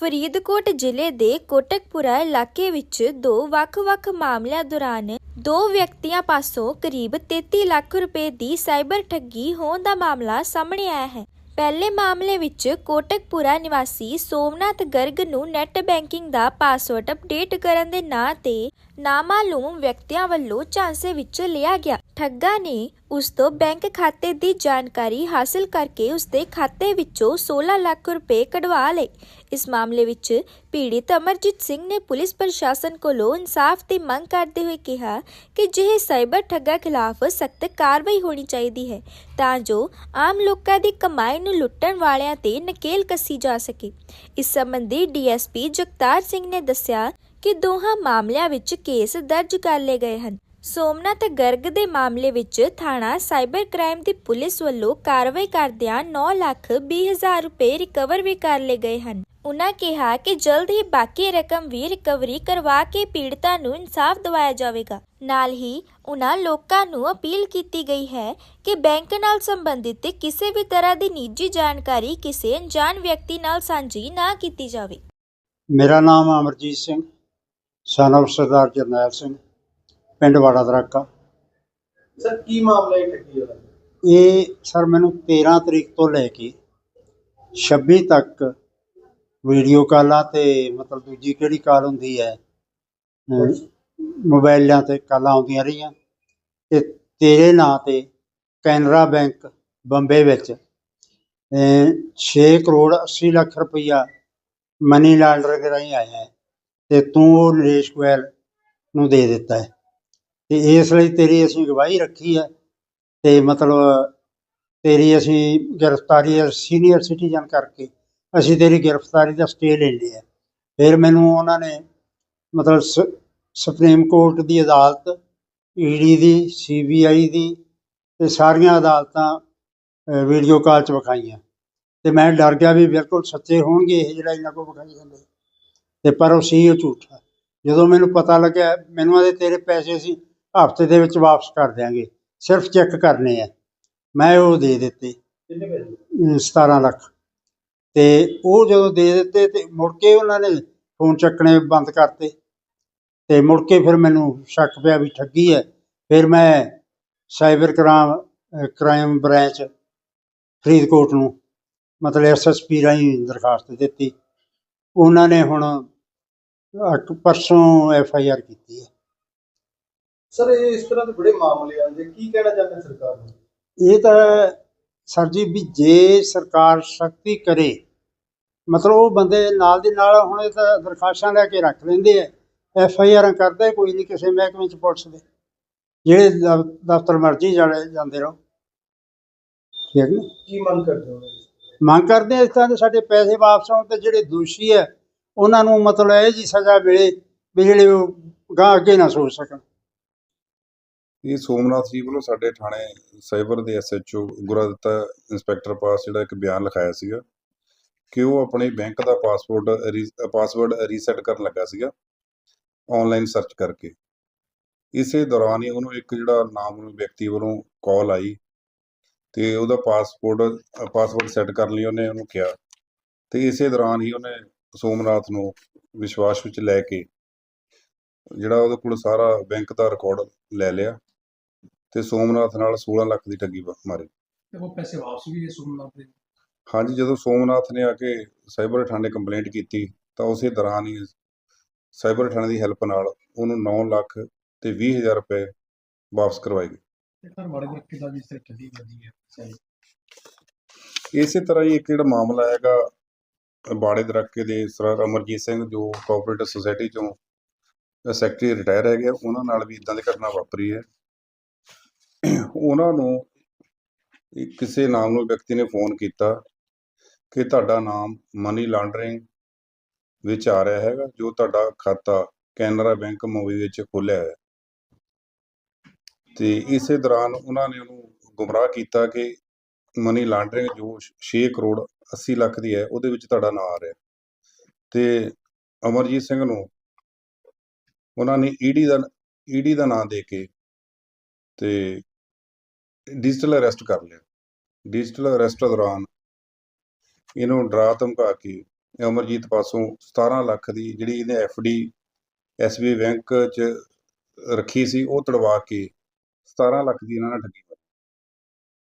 ਫਰੀਦਕੋਟ ਜ਼ਿਲ੍ਹੇ ਦੇ ਕੋਟਕਪੁਰਾ ਇਲਾਕੇ ਵਿੱਚ ਦੋ ਵੱਖ-ਵੱਖ ਮਾਮਲਿਆਂ ਦੌਰਾਨ ਦੋ ਵਿਅਕਤੀਆਂ ਪਾਸੋਂ ਕਰੀਬ 33 ਲੱਖ ਰੁਪਏ ਦੀ ਸਾਈਬਰ ਠੱਗੀ ਹੋਣ ਦਾ ਮਾਮਲਾ ਸਾਹਮਣੇ ਆਇਆ ਹੈ। ਪਹਿਲੇ ਮਾਮਲੇ ਵਿੱਚ ਕੋਟਕਪੁਰਾ ਨਿਵਾਸੀ ਸੋਮਨਾਥ ਗਰਗ ਨੂੰ ਨੈੱਟ ਬੈਂਕਿੰਗ ਦਾ ਪਾਸਵਰਡ ਅਪਡੇਟ ਕਰਨ ਦੇ ਨਾਂ ਤੇ ਨਾਮਾਲੂਮ ਵਿਅਕਤੀਆਂ ਵੱਲੋਂ ਝਾਂਸੇ ਵਿੱਚ ਲਿਆ ਗਿਆ। ਠੱਗਾ ਨੇ ਉਸ ਤੋਂ ਬੈਂਕ ਖਾਤੇ ਦੀ ਜਾਣਕਾਰੀ ਹਾਸਲ ਕਰਕੇ ਉਸ ਦੇ ਖਾਤੇ ਵਿੱਚੋਂ 16 ਲੱਖ ਰੁਪਏ ਕਢਵਾ ਲਏ। ਇਸ ਮਾਮਲੇ ਵਿੱਚ ਪੀੜਿਤ ਅਮਰਜੀਤ ਸਿੰਘ ਨੇ ਪੁਲਿਸ ਪ੍ਰਸ਼ਾਸਨ ਕੋਲੋਂ ਇਨਸਾਫ ਦੀ ਮੰਗ ਕਰਦੇ ਹੋਏ ਕਿਹਾ ਕਿ ਜਿਹੇ ਸਾਈਬਰ ਠੱਗਾਂ ਖਿਲਾਫ ਸਖਤ ਕਾਰਵਾਈ ਹੋਣੀ ਚਾਹੀਦੀ ਹੈ, ਤਾਂ ਜੋ ਆਮ ਲੋਕਾਂ ਦੀ ਕਮਾਈ ਨੂੰ ਲੁੱਟਣ ਵਾਲਿਆਂ ਤੇ ਨਕੇਲ ਕੱਸੀ ਜਾ ਸਕੇ। ਇਸ ਸੰਬੰਧੀ ਡੀਐਸਪੀ ਜਗਤਾਰ ਸਿੰਘ ਨੇ ਦੱਸਿਆ ਕਿ ਦੋਹਾਂ ਮਾਮਲਿਆਂ ਵਿੱਚ ਕੇਸ ਦਰਜ ਕਰ ਲਏ ਗਏ ਹਨ। ਸੋਮਨਾਥ ਗਰਗ ਦੇ ਮਾਮਲੇ ਵਿੱਚ ਥਾਣਾ ਸਾਈਬਰ ਕ੍ਰਾਈਮ ਦੀ ਪੁਲਿਸ ਵੱਲੋਂ ਕਾਰਵਾਈ ਕਰਦਿਆਂ 9 ਲੱਖ 20 ਹਜ਼ਾਰ ਰੁਪਏ ਰਿਕਵਰ ਵੀ ਕਰ ਲਏ ਗਏ ਹਨ। ਉਨ੍ਹਾਂ ਕਿਹਾ ਕਿ ਜਲਦ ਹੀ ਬਾਕੀ ਰਕਮ ਵੀ ਰਿਕਵਰੀ ਕਰਵਾ ਕੇ ਪੀੜਤਾਂ ਨੂੰ ਇਨਸਾਫ ਦਿਵਾਇਆ ਜਾਵੇਗਾ। ਨਾਲ ਹੀ ਉਨ੍ਹਾਂ ਲੋਕਾਂ ਨੂੰ ਅਪੀਲ ਕੀਤੀ ਗਈ ਹੈ ਕਿ ਬੈਂਕ ਨਾਲ ਸੰਬੰਧਿਤ ਕਿਸੇ ਵੀ ਤਰ੍ਹਾਂ ਦੀ ਨਿੱਜੀ ਜਾਣਕਾਰੀ ਕਿਸੇ ਅਣਜਾਣ ਵਿਅਕਤੀ ਨਾਲ ਸਾਂਝੀ ਨਾ ਕੀਤੀ ਜਾਵੇ। ਮੇਰਾ ਨਾਮ ਅਮਰਜੀਤ ਸਿੰਘ, son of ਸਰਦਾਰ ਜਰਨੈਲ ਸਿੰਘ। ਪਿੰਡ ਵਾੜਾ ਦਰਾਕਾ ਸਰ ਕੀ ਮਾਮਲਾ ਹੈ ਠੱਗੀ ਦਾ ਇਹ ਸਰ ਮੈਨੂੰ 13 ਤਰੀਕ ਤੋਂ ਲੈ ਕੇ 26 ਤੱਕ ਵੀਡੀਓ ਕਾਲਾਂ ਤੇ ਮਤਲਬ ਦੂਜੀ ਕਿਹੜੀ ਕਾਲ ਹੁੰਦੀ ਹੈ ਮੋਬਾਈਲਾਂ ਤੇ ਕਾਲਾਂ ਆਉਂਦੀਆਂ ਰਹੀਆਂ। ਤੇ ਤੇਰੇ ਨਾਂ ਤੇ ਕੈਨਰਾ ਬੈਂਕ ਬੰਬੇ ਵਿੱਚ 6 ਕਰੋੜ 80 ਲੱਖ ਰੁਪਈਆ ਮਨੀ ਲਾਂਡਰਿੰਗ ਰਾਹੀਂ ਆਇਆ ਹੈ ਤੇ ਤੂੰ ਉਹ ਨਰੇਸ਼ ਗੋਇਲ ਨੂੰ ਦੇ ਦਿੱਤਾ ਹੈ। ਤੇ ਇਸ ਲਈ ਤੇਰੀ ਅਸੀਂ ਗਵਾਹੀ ਰੱਖੀ ਹੈ ਤੇ ਮਤਲਬ ਤੇਰੀ ਅਸੀਂ ਗ੍ਰਿਫਤਾਰੀ ਸੀਨੀਅਰ ਸਿਟੀਜ਼ਨ ਕਰਕੇ ਅਸੀਂ ਤੇਰੀ ਗ੍ਰਿਫਤਾਰੀ ਦਾ ਸਟੇ ਲੈ ਲਿਆ ਫਿਰ ਮੈਨੂੰ ਉਹਨਾਂ ਨੇ ਮਤਲਬ ਸ- ਸੁਪਰੀਮ ਕੋਰਟ ਦੀ ਅਦਾਲਤ ਈਡੀ ਦੀ ਸੀਬੀਆਈ ਦੀ ਤੇ ਸਾਰੀਆਂ ਅਦਾਲਤਾਂ ਵੀਡੀਓ ਕਾਲ 'ਚ ਵਿਖਾਈਆਂ। ਤੇ ਮੈਂ ਡਰ ਗਿਆ ਵੀ ਬਿਲਕੁਲ ਸੱਚੇ ਹੋਣਗੇ ਇਹ ਜਿਹੜਾ ਇਹਨਾਂ ਕੋਲ ਵਿਖਾਈ ਜਾਂਦੇ। ਤੇ ਪਰ ਉਹ ਸੀ ਉਹ ਝੂਠਾ। ਜਦੋਂ ਮੈਨੂੰ ਪਤਾ ਲੱਗਿਆ, ਮੈਨੂੰ ਆਦੇ ਤੇਰੇ ਪੈਸੇ ਅਸੀਂ ਹਫ਼ਤੇ ਦੇ ਵਿੱਚ ਵਾਪਸ ਕਰ ਦਿਆਂਗੇ। ਸਿਰਫ ਚੈੱਕ ਕਰਨੇ ਆ। ਮੈਂ ਉਹ ਦੇ ਦਿੱਤੇ। ਕਿੰਨੇ ਪੈਸੇ? ਅਮ 17 ਲੱਖ। ਤੇ ਉਹ ਜਦੋਂ ਦੇ ਦਿੱਤੇ ਤੇ ਮੁੜ ਕੇ ਉਹਨਾਂ ਨੇ ਫੋਨ ਚੱਕਣੇ ਬੰਦ ਕਰਤੇ। ਤੇ ਮੁੜ ਕੇ ਫਿਰ ਮੈਨੂੰ ਸ਼ੱਕ ਪਿਆ ਵੀ ਠੱਗੀ ਹੈ ਫਿਰ ਮੈਂ cyber crime crime branch Faridkot ਨੂੰ ਮਤਲਬ ਐਸਐਸਪੀ ਰਾਹੀਂ ਦਰਖਾਸਤ ਦਿੱਤੀ। ਉਹਨਾਂ ਨੇ ਹੁਣ ਪਰਸੋਂ ਐਫ ਆਈ ਆਰ ਕੀਤੀ ਹੈ ਸਰ ਇਹ ਇਸ ਤਰ੍ਹਾਂ ਦੇ ਬੜੇ ਮਾਮਲੇ ਆਉਂਦੇ ਕੀ ਕਹਿਣਾ ਚਾਹੁੰਦੇ ਸਰਕਾਰ ਨੂੰ? ਇਹ ਤਾਂ ਸਰ ਜੀ ਵੀ ਜੇ ਸਰਕਾਰ ਸਖਤੀ ਕਰੇ ਮਤਲਬ ਉਹ ਬੰਦੇ ਨਾਲ ਦੀ ਨਾਲ ਹੁਣ ਇਹ ਤਾਂ ਦਰਖਾਸਤਾਂ ਲੈ ਕੇ ਰੱਖ ਲੈਂਦੇ ਆ ਐਫ ਆਈ ਆਰਾਂ ਕਰਦੇ ਕੋਈ ਨਹੀਂ ਕਿਸੇ ਮਹਿਕਮੇ ਚ ਪੁਲਿਸ ਦੇ। ਜਿਹੜੇ ਦਫ਼- ਦਫ਼ਤਰ ਮਰਜ਼ੀ ਜਾਣੇ ਜਾਂਦੇ ਰਹੋ। ਠੀਕ ਹੈ? ਕੀ ਮੰਗ ਕਰਦੇ ਹੋ? ਮੰਗ ਕਰਦੇ ਆ ਇਸ ਤਰ੍ਹਾਂ ਦੇ ਸਾਡੇ ਪੈਸੇ ਵਾਪਸ ਆਉਣ ਤੇ ਜਿਹੜੇ ਦੋਸ਼ੀ ਹੈ ਉਹਨਾਂ ਨੂੰ ਮਤਲਬ ਇਹ ਜੀ ਸਜ਼ਾ ਮਿਲੇ ਵੀ ਜਿਹੜੇ ਉਹ ਗਾਂ ਅੱਗੇ ਨਾ ਸੋਚ ਸਕਣ। ਇਹ ਸੋਮਨਾਥ ਜੀ ਵੱਲੋਂ ਸਾਡੇ ਥਾਣੇ ਸਾਈਬਰ ਦੇ ਐਸਐਚਓ ਗੁਰਦਿੱਤਾ ਇੰਸਪੈਕਟਰ ਪਾਸ ਜਿਹੜਾ ਇੱਕ ਬਿਆਨ ਲਿਖਾਇਆ ਸੀਗਾ ਕਿ ਉਹ ਆਪਣੇ ਬੈਂਕ ਦਾ ਪਾਸਵਰਡ ਪਾਸਵਰਡ ਰੀਸੈਟ ਕਰਨ ਲੱਗਾ ਸੀਗਾ ਆਨਲਾਈਨ ਸਰਚ ਕਰਕੇ। ਇਸੇ ਦੌਰਾਨ ਹੀ ਉਹਨੂੰ ਇੱਕ ਜਿਹੜਾ ਨਾਮਨੂ ਵਿਅਕਤੀ ਵੱਲੋਂ ਕਾਲ ਆਈ ਤੇ ਉਹਦਾ ਪਾਸਪੋਰਟ ਪਾਸਵਰਡ ਸੈੱਟ ਕਰਨ ਲਈ ਉਹਨੇ, ਉਹਨੂੰ ਕਿਹਾ। ਤੇ ਇਸੇ ਦੌਰਾਨ ਹੀ ਉਹਨੇ ਸੋਮਨਾਥ ਨੂੰ ਵਿਸ਼ਵਾਸ ਵਿੱਚ ਲੈ ਕੇ ਜਿਹੜਾ ਉਹਦੇ ਕੋਲ ਸਾਰਾ ਬੈਂਕ ਦਾ ਰਿਕਾਰਡ ਲੈ ਲਿਆ। ਤੇ ਸੋਮਨਾਥ ਨਾਲ 16 ਲੱਖ ਦੀ ਠੱਗੀ ਵਾ- ਮਾਰੀ। ਤੇ ਉਹ ਪੈਸੇ ਵਾਪਸ ਵੀ ਦੇ ਸੋਮਨਾਥ ਦੇ? ਹਾਂਜੀ ਜਦੋਂ ਸੋਮਨਾਥ ਨੇ ਆ ਕੇ ਸਾਈਬਰ ਥਾਣੇ ਕੰਪਲੇਂਟ ਕੀਤੀ ਤਾਂ ਉਸੇ ਦੌਰਾਨ ਹੀ ਸਾਈਬਰ ਥਾਣੇ ਦੀ ਹੈਲਪ ਨਾਲ ਉਹਨੂੰ 9 ਲੱਖ ਤੇ 20 ਹਜ਼ਾਰ ਰੁਪਏ ਵਾਪਸ ਕਰਵਾਏ ਗਏ। ਤੇ ਘਰ ਵਾਲੇ ਦੇ ਕਿਦਾਂ ਜਿਸ ਤਰ੍ਹਾਂ ਠੱਗੀ ਕਰਦੀ ਹੈ? ਸਹੀ। ਇਸੇ ਤਰ੍ਹਾਂ ਹੀ ਇੱਕ ਜਿਹੜਾ ਮਾਮਲਾ ਹੈਗਾ ਬਾੜੇ ਦਰੱਕੇ ਦੇ ਸਰ ਅਮਰਜੀਤ ਸਿੰਘ ਜੋ ਕੋਆਪਰੇਟਿਵ ਸੁਸਾਇਟੀ ਚੋਂ ਸੈਕਟਰੀ ਰਿਟਾਇਰ ਹੈਗੇ ਆ, ਉਹਨਾਂ ਨਾਲ ਵੀ ਇਦਾਂ ਦੀ ਘਟਨਾ ਵਾਪਰੀ ਹੈ। ਉਹਨਾਂ ਨੂੰ ਕਿਸੇ ਨਾਮ ਨੂੰ ਵਿਅਕਤੀ ਨੇ ਫੋਨ ਕੀਤਾ ਕਿ ਤੁਹਾਡਾ ਨਾਮ ਮਨੀ ਲਾਂਡਰਿੰਗ ਵਿੱਚ ਆ ਰਿਹਾ ਹੈਗਾ, ਜੋ ਤੁਹਾਡਾ ਖਾਤਾ ਕੈਨਰਾ ਬੈਂਕ ਮੂਵੀ ਵਿੱਚ ਖੋਲ੍ਹਿਆ ਹੈ। ਤੇ ਇਸੇ ਦੌਰਾਨ ਉਹਨਾਂ ਨੇ ਉਹਨੂੰ ਗੁੰਮਰਾਹ ਕੀਤਾ ਕਿ ਮਨੀ ਲਾਂਡਰਿੰਗ ਜੋ 6 ਕਰੋੜ 80 ਲੱਖ ਦੀ ਹੈ, ਉਹਦੇ ਵਿੱਚ ਤੁਹਾਡਾ ਨਾਮ ਆ ਰਿਹਾ। ਤੇ ਅਮਰਜੀਤ ਸਿੰਘ ਨੂੰ ਉਹਨਾਂ ਨੇ ਈਡੀ ਦਾ ਈਡੀ ਦਾ ਨਾਮ ਦੇ ਕੇ ਤੇ ਡਿਜੀਟਲ ਅਰੈਸਟ ਕਰ ਲਿਆ। ਡਿਜੀਟਲ ਅਰੈਸਟ ਦੌਰਾਨ ਇਹਨੂੰ ਡਰਾ ਧਮਕਾ ਕੇ ਅਮਰਜੀਤ ਪਾਸੋਂ 17 ਲੱਖ ਦੀ ਜਿਹੜੀ ਇਹਨੇ ਡੀ ਐਸਬੀਆਈ ਬੈਂਕ 'ਚ ਰੱਖੀ ਸੀ, ਉਹ ਤੜਵਾ ਕੇ 17 ਲੱਖ ਦੀ ਇਹਨਾਂ ਨੇ ਠੱਗੀ